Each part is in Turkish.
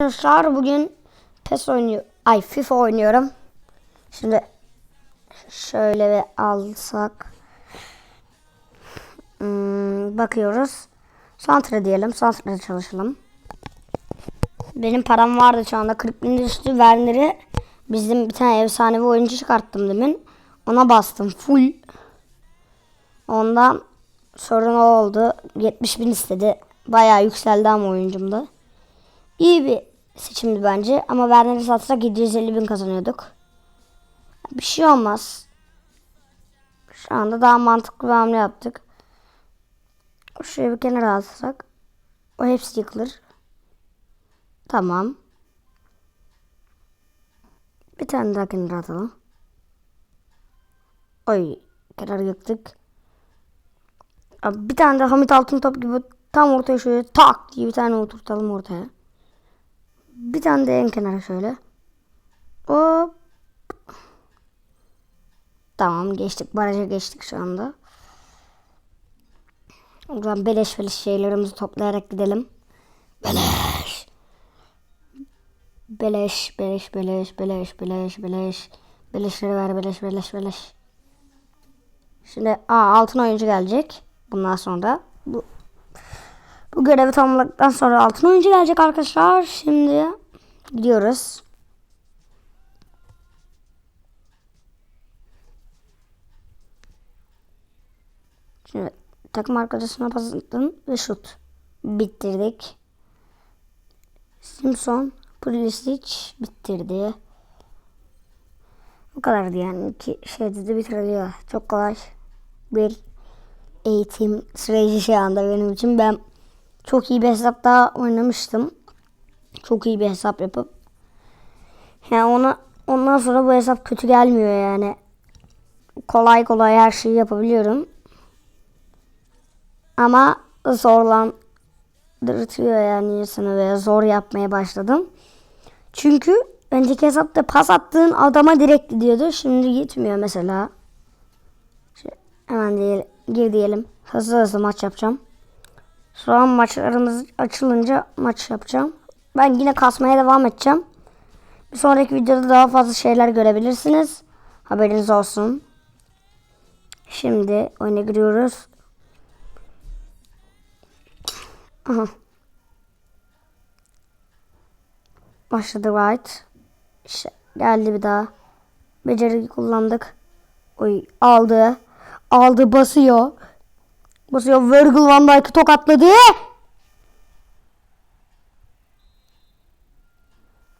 Arkadaşlar bugün PES oynuyor. Ay FIFA oynuyorum. Şimdi şöyle bir alsak. Hmm, bakıyoruz. Santra diyelim. Santra'da çalışalım. Benim param vardı şu anda. 40 bin üstü Werner'i bizim bir tane efsanevi oyuncu çıkarttım demin. Ona bastım. Full. Ondan sorun oldu. 70 bin istedi. Bayağı yükseldi ama oyuncumda. İyi bir seçimdi bence. Ama Werner'i satsak 750 bin kazanıyorduk. Bir şey olmaz. Şu anda daha mantıklı bir hamle yaptık. Şuraya bir kenara alsak. O hepsi yıkılır. Tamam. Bir tane daha kenara atalım. Oy. Kenara yıktık. Bir tane de Hamit Altıntop gibi tam ortaya şöyle tak diye bir tane oturtalım ortaya. Bir tane de en kenara şöyle. Hop. Tamam geçtik. Baraja geçtik şu anda. O zaman beleş beleş şeylerimizi toplayarak gidelim. Beleş. Beleş, beleş, beleş, beleş, beleş, beleş. Beleşleri ver, beleş, beleş, beleş. Şimdi aa, altın oyuncu gelecek. Bundan sonra. Bu, bu görevi tamamladıktan sonra altın oyuncu gelecek arkadaşlar. Şimdi gidiyoruz. Şimdi takım arkadaşına pas ve şut. Bitirdik. Simpson, Pulisic bitirdi. Bu kadardı yani. İki şeyde de bitiriliyor. Çok kolay bir eğitim süreci şu anda benim için. Ben çok iyi bir hesapta oynamıştım. Çok iyi bir hesap yapıp. Yani ona ondan sonra bu hesap kötü gelmiyor yani. Kolay kolay her şeyi yapabiliyorum. Ama zorlandırtıyor yani insanı ve zor yapmaya başladım. Çünkü önceki hesapta pas attığın adama direkt gidiyordu. Şimdi gitmiyor mesela. Hemen diyelim, gir diyelim. Hızlı hızlı maç yapacağım. An maçlarımız açılınca maç yapacağım. Ben yine kasmaya devam edeceğim. Bir sonraki videoda daha fazla şeyler görebilirsiniz. Haberiniz olsun. Şimdi oyuna giriyoruz. Aha. Başladı right. İşte geldi bir daha. Beceri kullandık. Oy aldı. Aldı basıyor. Basıyor. Virgil van Dijk'ı tokatladı.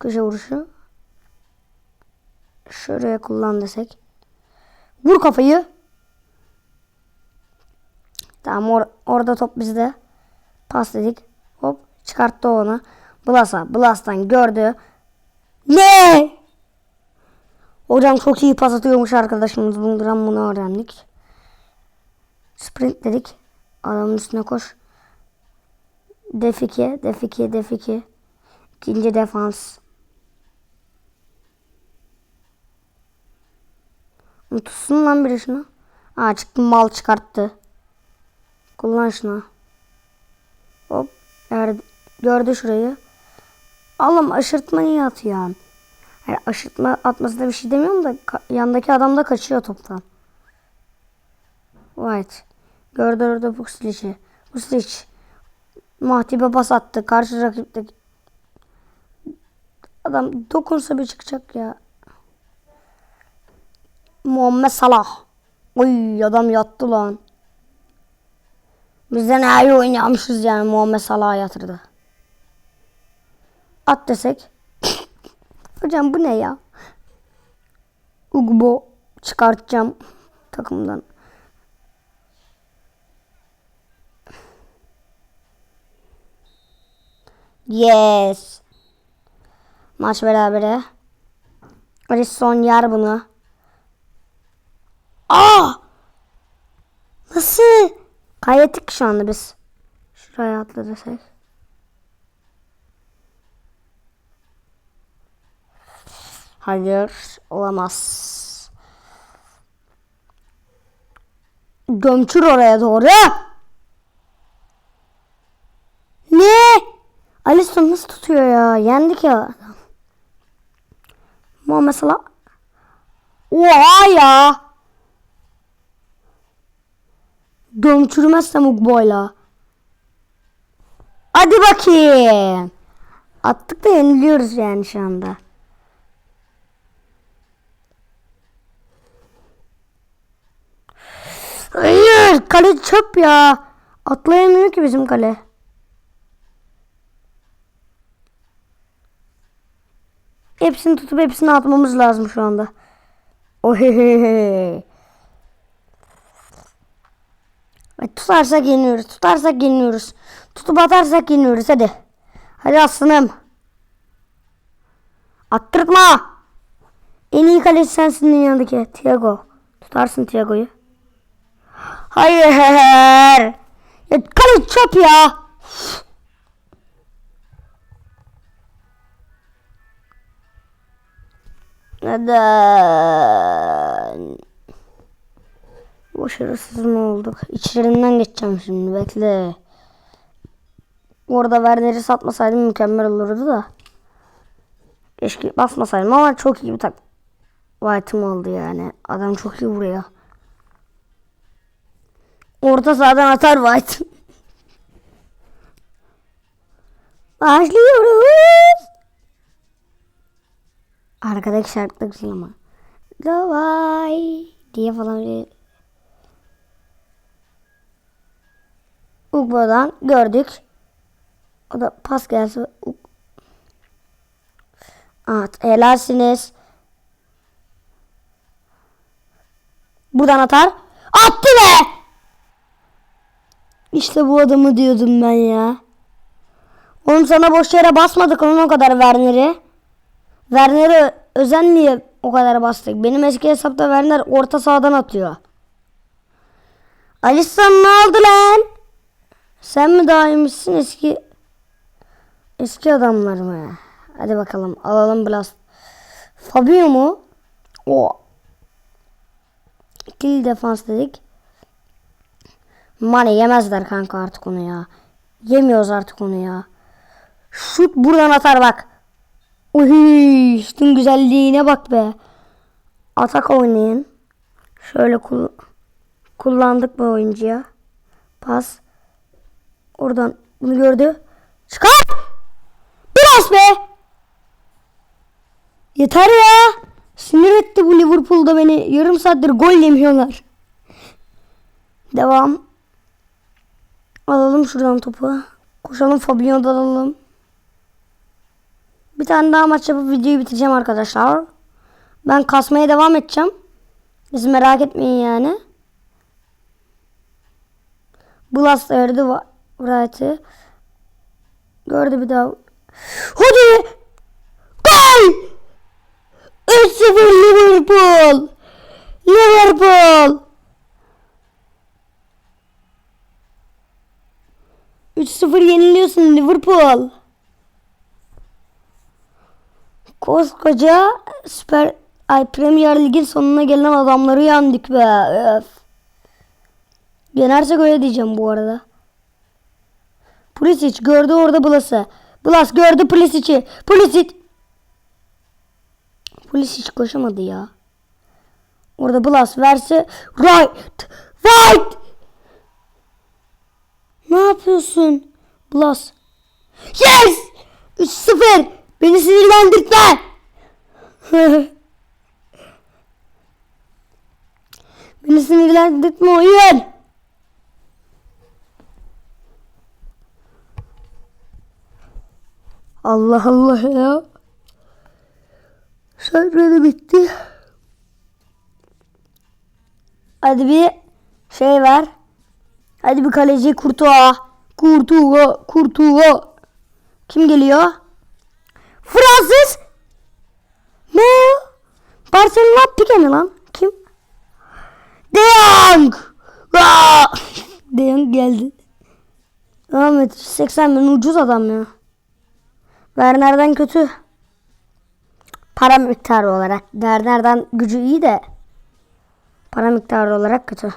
Köşe vuruşu. Şuraya kullan desek. Vur kafayı. Tamam or orada top bizde. Pas dedik. Hop çıkarttı onu. Blas'a. Blas'tan gördü. Ne? Hocam çok iyi pas atıyormuş arkadaşımız. Bundan bunu öğrendik. Sprint dedik. Adamın üstüne koş. Def 2, def 2, def 2. İkinci defans. Tutsun lan biri şunu. Aa çıktı mal çıkarttı. Kullan şunu. Hop. Eğer gördü şurayı. Oğlum aşırtma niye atıyorsun? Yani aşırtma atmasında bir şey demiyorum da yandaki adam da kaçıyor toptan. White. Gördü orada Puslic'i. Puslic. Mahtibe pas attı. Karşı rakipte. Adam dokunsa bir çıkacak ya. Muhammed Salah. Oy adam yattı lan. Biz de ne iyi oynamışız yani Muhammed Salah'a yatırdı. At desek. Hocam bu ne ya? Ugbo çıkartacağım takımdan. Yes. Maç berabere. Alisson yer bunu. Aa! Nasıl? Kaybettik şu anda biz. Şuraya atla desek. Hayır olamaz. Gömçür oraya doğru. Ne? Alisson nasıl tutuyor? ya. Yendik ya. Ama mesela Oha ya. Gömçürmezsem Ugbo'yla. Hadi bakayım. Attık da yeniliyoruz yani şu anda. Hayır kale çöp ya. Atlayamıyor ki bizim kale. Hepsini tutup hepsini atmamız lazım şu anda. Ohehehe. Tutarsak yeniyoruz. Tutarsak yeniyoruz. Tutup atarsak yeniyoruz. Hadi. Hadi aslanım. Attırtma. En iyi kaleci sensin dünyadaki. Thiago. Tutarsın Thiago'yu. Hayır. Ya kale çöp ya. Neden? Başarısız mı olduk? İçlerinden geçeceğim şimdi bekle. Orada Werner'i satmasaydım mükemmel olurdu da. Keşke basmasaydım ama çok iyi bir tak. White'ım oldu yani. Adam çok iyi vuruyor. Orta sahadan atar White. Başlıyoruz. Arkadaki şarkı da güzel ama. Davay diye falan bir Ugbo'dan gördük. O da pas gelse. Evet, helalsiniz. Buradan atar. Attı be! İşte bu adamı diyordum ben ya. Oğlum sana boş yere basmadık onun o kadar Werner'i. Werner'i özenliye o kadar bastık. Benim eski hesapta Werner orta sahadan atıyor. Alisson ne oldu lan? Sen mi daha iyiymişsin eski eski adamlar mı? Hadi bakalım alalım Blast. Fabio mu? O. İkili defans dedik. Mane yemezler kanka artık onu ya. Yemiyoruz artık onu ya. Şut buradan atar bak. Uy, şutun güzelliğine bak be. Atak oynayın. Şöyle kul kullandık bu oyuncuya. Pas. Oradan bunu gördü. Çıkar! Biraz be! Yeter ya! Sinir etti bu Liverpool'da beni. Yarım saattir gol yemiyorlar. Devam. Alalım şuradan topu. Koşalım Fabio'da alalım. Bir tane daha maç yapıp videoyu bitireceğim arkadaşlar. Ben kasmaya devam edeceğim. Siz merak etmeyin yani. Blast verdi Wright'ı. Gördü bir daha. Hadi! Gol! 3-0 Liverpool! Liverpool! 3-0 yeniliyorsun Liverpool. Koskoca Süper Ay Premier Lig'in sonuna gelen adamları yendik be. Öf. Yenersek öyle diyeceğim bu arada. Pulisic gördü orada Blas'ı. Blas gördü Pulisic'i. Pulisic. Pulisic koşamadı ya. Orada Blas verse right. Right. Ne yapıyorsun? Blas. Yes! 3-0. Beni sinirlendirtme. Beni sinirlendirtme oyun. Allah Allah ya. Da bitti. Hadi bir şey ver. Hadi bir kaleci Kurtuğa. Kurtuğa. Kurtuğa. Kim geliyor? Fransız. Ne? Barcelona Pique mi lan? Kim? De Jong. De Jong geldi. Ahmet 80 bin ucuz adam ya. Werner'den kötü. Para miktarı olarak. Werner'den gücü iyi de. Para miktarı olarak kötü.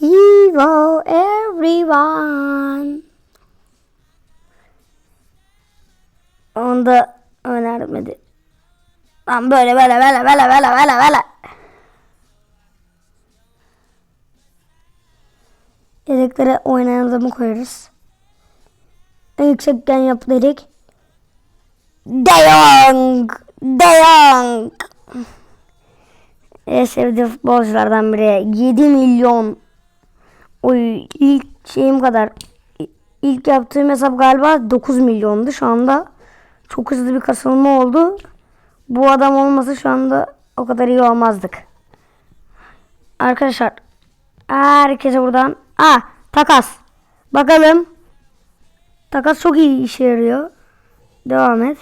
Hello everyone. Onu da önermedi. Lan böyle böyle böyle böyle böyle böyle böyle. Yedeklere oynayan adamı koyarız. En yüksekken yap dedik. De Jong. De Jong. En sevdiğim futbolculardan biri. 7 milyon. Oy ilk şeyim kadar. İlk yaptığım hesap galiba 9 milyondu. Şu anda çok hızlı bir kasılma oldu. Bu adam olmasa şu anda o kadar iyi olmazdık. Arkadaşlar herkese buradan ah takas. Bakalım. Takas çok iyi işe yarıyor. Devam et.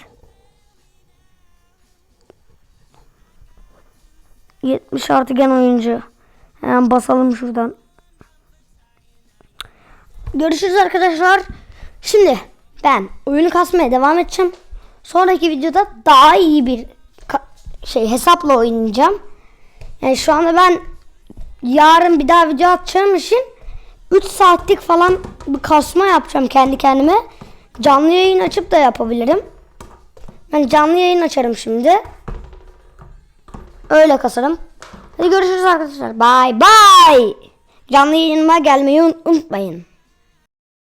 70 artı gen oyuncu. Hemen basalım şuradan. Görüşürüz arkadaşlar. Şimdi ben oyunu kasmaya devam edeceğim. Sonraki videoda daha iyi bir şey hesapla oynayacağım. Yani şu anda ben yarın bir daha video atacağım için 3 saatlik falan bir kasma yapacağım kendi kendime. Canlı yayın açıp da yapabilirim. Ben canlı yayın açarım şimdi. Öyle kasarım. Hadi görüşürüz arkadaşlar. Bye bye. Canlı yayınıma gelmeyi un- unutmayın.